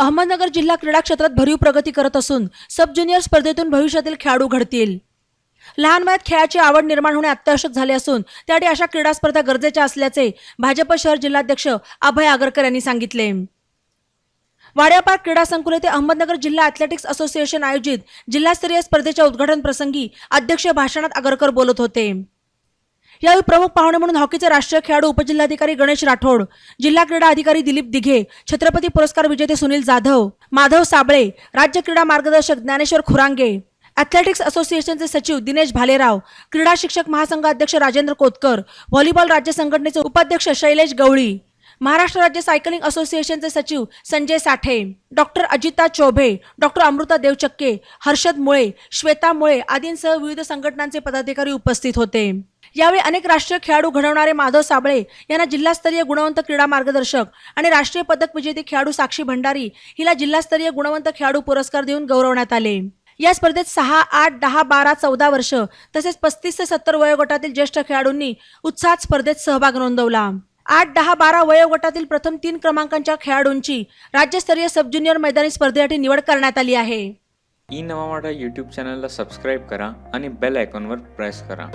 अहमदनगर जिल्हा क्रीडा क्षेत्रात भरीव प्रगती करत असून सब ज्युनियर स्पर्धेतून भविष्यातील खेळाडू घडतील. लहान वयात खेळाची आवड निर्माण होणे अत्यावश्यक झाले असून त्यासाठी अशा क्रीडा स्पर्धा गरजेच्या असल्याचे भाजप शहर जिल्हाध्यक्ष अभय आगरकर यांनी सांगितले. वाड्यापार क्रीडा संकुल येथे अहमदनगर जिल्हा अथलेटिक्स असोसिएशन आयोजित जिल्हास्तरीय स्पर्धेच्या उद्घाटन प्रसंगी अध्यक्ष भाषणात आगरकर बोलत होते. यावेळी प्रमुख पाहुणे म्हणून हॉकीचे राष्ट्रीय खेळाडू उपजिल्हाधिकारी गणेश राठोड जिल्हा क्रीडा अधिकारी दिलीप दिघे छत्रपती पुरस्कार विजेते सुनील जाधव माधव साबळे राज्य क्रीडा मार्गदर्शक ज्ञानेश्वर खुरांगे ॲथलेटिक्स असोसिएशनचे सचिव दिनेश भालेराव क्रीडा शिक्षक महासंघ अध्यक्ष राजेंद्र कोतकर व्हॉलीबॉल राज्य संघटनेचे उपाध्यक्ष शैलेश गवळी महाराष्ट्र राज्य सायकलिंग असोसिएशनचे सचिव संजय साठे डॉक्टर अजिता चोभे डॉक्टर अमृता देवचक्के हर्षद मुळे श्वेता मुळे आदींसह विविध संघटनांचे पदाधिकारी उपस्थित होते. यावेळी अनेक राष्ट्रीय खेळाडू घडवणारे माधव साबळे यांना जिल्हास्तरीय गुणवंत क्रीडा मार्गदर्शक आणि राष्ट्रीय पदक विजेती खेळाडू साक्षी भंडारी हिला जिल्हास्तरीय गुणवंत खेळाडू पुरस्कार देऊन गौरवण्यात आले. या स्पर्धेत सहा आठ दहा बारा चौदा वर्ष तसेच पस्तीस ते सत्तर वयोगटातील ज्येष्ठ खेळाडूंनी उत्साहात स्पर्धेत सहभाग नोंदवला. आठ दहा बारा वयोगटातील प्रथम तीन क्रमांकांच्या खेळाडूंची राज्यस्तरीय सब ज्युनियर मैदानी स्पर्धेसाठी निवड करण्यात आली आहे. ई नवा मराठा यूट्यूब चॅनलला सबस्क्राईब करा आणि बेल आयकॉनवर प्रेस करा.